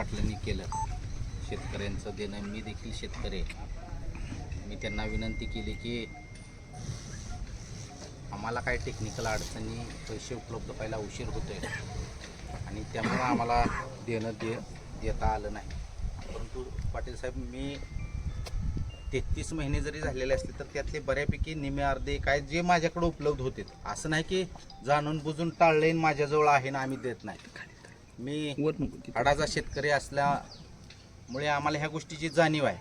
पाटलांनी केलं. शेतकऱ्यांचं देणं मी देखील शेतकरी आहे. मी त्यांना विनंती केली की आम्हाला काही टेक्निकल अडचणी पैसे उपलब्ध व्हायला उशीर होतोय. आणि त्यामुळं आम्हाला देणं दे देता आलं नाही. परंतु पाटील साहेब मी तेहतीस महिने जरी झालेले असले तर त्यातले बऱ्यापैकी निमे अर्धे काय जे माझ्याकडे उपलब्ध होते असं नाही की जाणून बुजून टाळले माझ्याजवळ आहे ना आम्ही देत नाही. मी अडाचा शेतकरी असल्यामुळे आम्हाला ह्या गोष्टीची जाणीव आहे.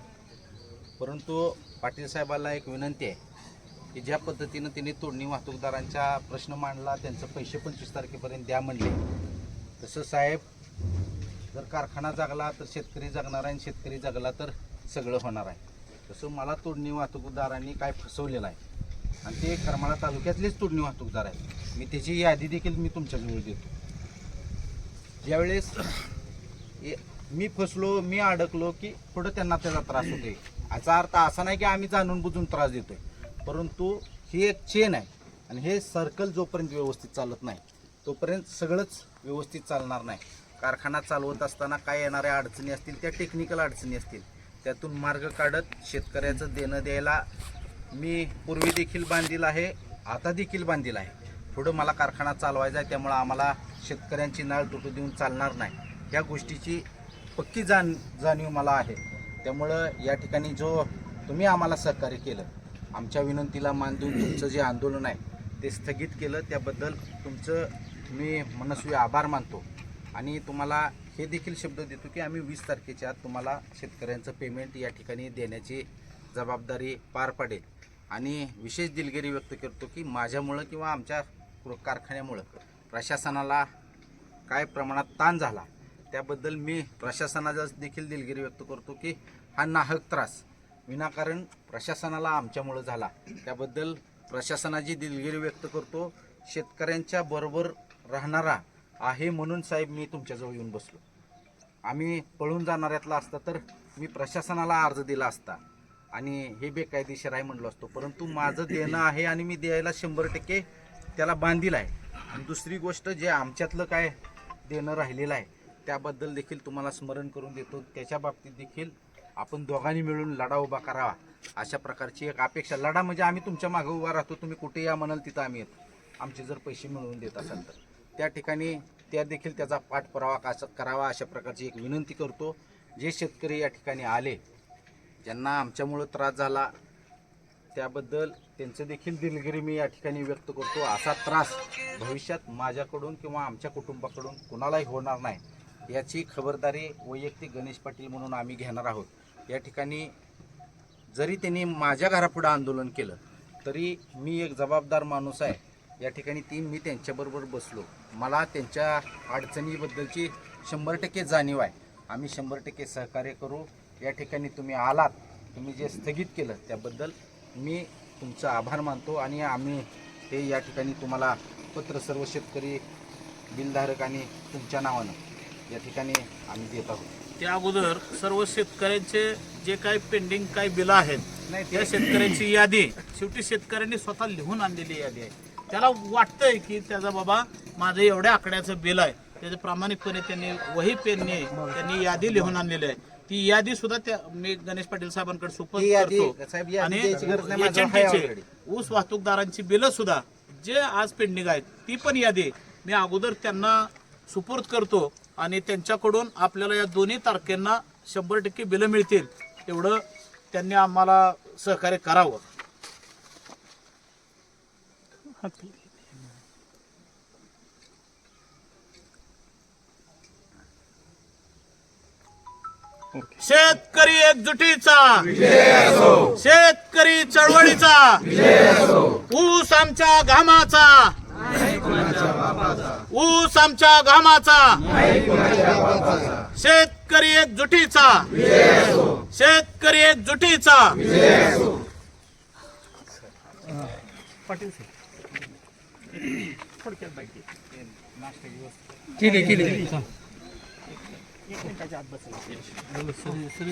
परंतु पाटील साहेबाला एक विनंती आहे की ज्या पद्धतीनं त्यांनी तोडणी वाहतूकदारांचा प्रश्न मांडला त्यांचं पैसे पंचवीस तारखेपर्यंत द्या म्हणले. तसं साहेब जर कारखाना जगला तर शेतकरी जगणार आहे आणि शेतकरी जगला तर सगळं होणार आहे. तसं मला तोडणी वाहतूकदारांनी काय फसवलेलं आहे. आणि ते करमाळा तालुक्यातलेच तोडणी वाहतूकदार आहेत. मी त्याची यादी देखील मी तुमच्याजवळ देतो. ज्यावेळेस ए- मी फसलो मी अडकलो की पुढं त्यांना त्याचा त्रास होतोय. याचा अर्थ असा नाही की आम्ही जाणून बुजून त्रास देतोय. परंतु ही एक चेन आहे आणि हे सर्कल जोपर्यंत व्यवस्थित चालत नाही तोपर्यंत सगळंच व्यवस्थित चालणार नाही. कारखाना चालवत असताना काय येणाऱ्या अडचणी असतील त्या टेक्निकल अडचणी असतील त्यातून मार्ग काढत शेतकऱ्याचं देणं द्यायला मी पूर्वी देखील बांधील आहे आता देखील बांधील आहे. पुढं मला कारखाना चालवायचा आहे त्यामुळं आम्हाला शेतकऱ्यांची नाळ तुटू देऊन चालणार नाही. या गोष्टीची पक्की जाण जाणीव मला आहे. त्यामुळं या ठिकाणी जो तुम्ही आम्हाला सहकार्य केलं आमच्या विनंतीला मान देऊन तुमचं जे आंदोलन आहे ते स्थगित केलं. त्याबद्दल तुमचं मी मनस्वी आभार मानतो. आणि तुम्हाला हे देखील शब्द देतो की आम्ही वीस तारखेच्या आत तुम्हाला शेतकऱ्यांचं पेमेंट या ठिकाणी देण्याची जबाबदारी पार पडेल. आणि विशेष दिलगिरी व्यक्त करतो की माझ्यामुळं किंवा आमच्या कारखान्यामुळं. प्रशासनाला काय प्रमाणात ताण झाला त्याबद्दल मी प्रशासनाचा देखील दिलगिरी व्यक्त करतो की हा नाहक त्रास विनाकारण प्रशासनाला आमच्यामुळं झाला. त्याबद्दल प्रशासनाची दिलगिरी व्यक्त करतो शेतकऱ्यांच्या बरोबर राहणारा आहे म्हणून साहेब मी तुमच्याजवळ येऊन बसलो. आम्ही पळून जाणाऱ्यातला असता तर मी प्रशासनाला अर्ज दिला असता आणि हे बेकायदेशीर आहे म्हणलो असतो. परंतु माझं देणं आहे आणि मी द्यायला शंभर टक्के त्याला बांधील आहे. आणि दुसरी गोष्ट जे आमच्यातलं काय देणं राहिलेलं आहे त्याबद्दल देखील तुम्हाला स्मरण करून देतो. त्याच्या बाबतीत देखील आपण दोघांनी मिळून लढा उभा करावा. अशा प्रकारची एक अपेक्षा. लढा म्हणजे आम्ही तुमच्या मागे उभा राहतो. तुम्ही कुठे या म्हणाल तिथं आम्ही येतो. आमचे जर पैसे मिळवून देत असाल तर. त्या ठिकाणी त्या देखील त्याचा पाठपुरावा कसा करावा अशा प्रकारची एक विनंती करतो. जे शेतकरी या ठिकाणी आले ज्यांना आमच्यामुळं त्रास झाला त्याबद्दल त्यांचं देखील दिलगिरी मी या ठिकाणी व्यक्त करतो. असा त्रास भविष्यात माझ्याकडून किंवा आमच्या कुटुंबाकडून कुणालाही होणार नाही याची खबरदारी वैयक्तिक गणेश पाटील म्हणून आम्ही घेणार आहोत. या ठिकाणी जरी त्यांनी माझ्या घरापुढं आंदोलन केलं तरी मी एक जबाबदार माणूस आहे. या ठिकाणी ती मी त्यांच्याबरोबर बसलो. मला त्यांच्या अडचणीबद्दलची शंभर टक्के जाणीव आहे. आम्ही शंभर टक्के सहकार्य करू. या ठिकाणी तुम्ही आलात तुम्ही जे स्थगित केलं त्याबद्दल मी तुमचा आभार मानतो आणि आम्ही हे या ठिकाणी तुम्हाला पत्र सर्व शेतकरी बिलधारक आणि तुमच्या नावानं या ठिकाणी आम्ही देत आहोत. त्या अगोदर सर्व शेतकऱ्यांचे जे काही पेंडिंग काही बिलं आहेत नाही त्या ते शेतकऱ्यांची यादी शेवटी शेतकऱ्यांनी स्वतः लिहून आणलेली यादी आहे. त्याला वाटतंय की त्याचा बाबा माझं एवढ्या आकड्याचं बिल आहे. त्याचं प्रामाणिकपणे त्यांनी वही पेनने त्यांनी यादी लिहून आणलेली आहे. ती यादी सुद्धा त्या मी गणेश पाटील साहेबांकडे सुपर ती यादी- करतो. साहेब, यादी आणि. ऊस वाहतूकदारांची बिलं सुद्धा जे आज पेंडिंग आहेत ती पण यादी मी अगोदर त्यांना सुपूर्द करतो आणि त्यांच्याकडून आपल्याला या दोन्ही तारखेंना शंभर टक्के बिलं मिळतील एवढं त्यांनी आम्हाला सहकार्य करावं. शेतकरी एकजुटीचा. शेतकरी चळवळीचा. ऊस आमच्या घामाचा. ऊस आमच्या घामाचा. शेतकरी एकजुटीचा. शेतकरी एकजुटीचा. पाटील साहेब. केली केली एकमेकाच्या आत बसायचं.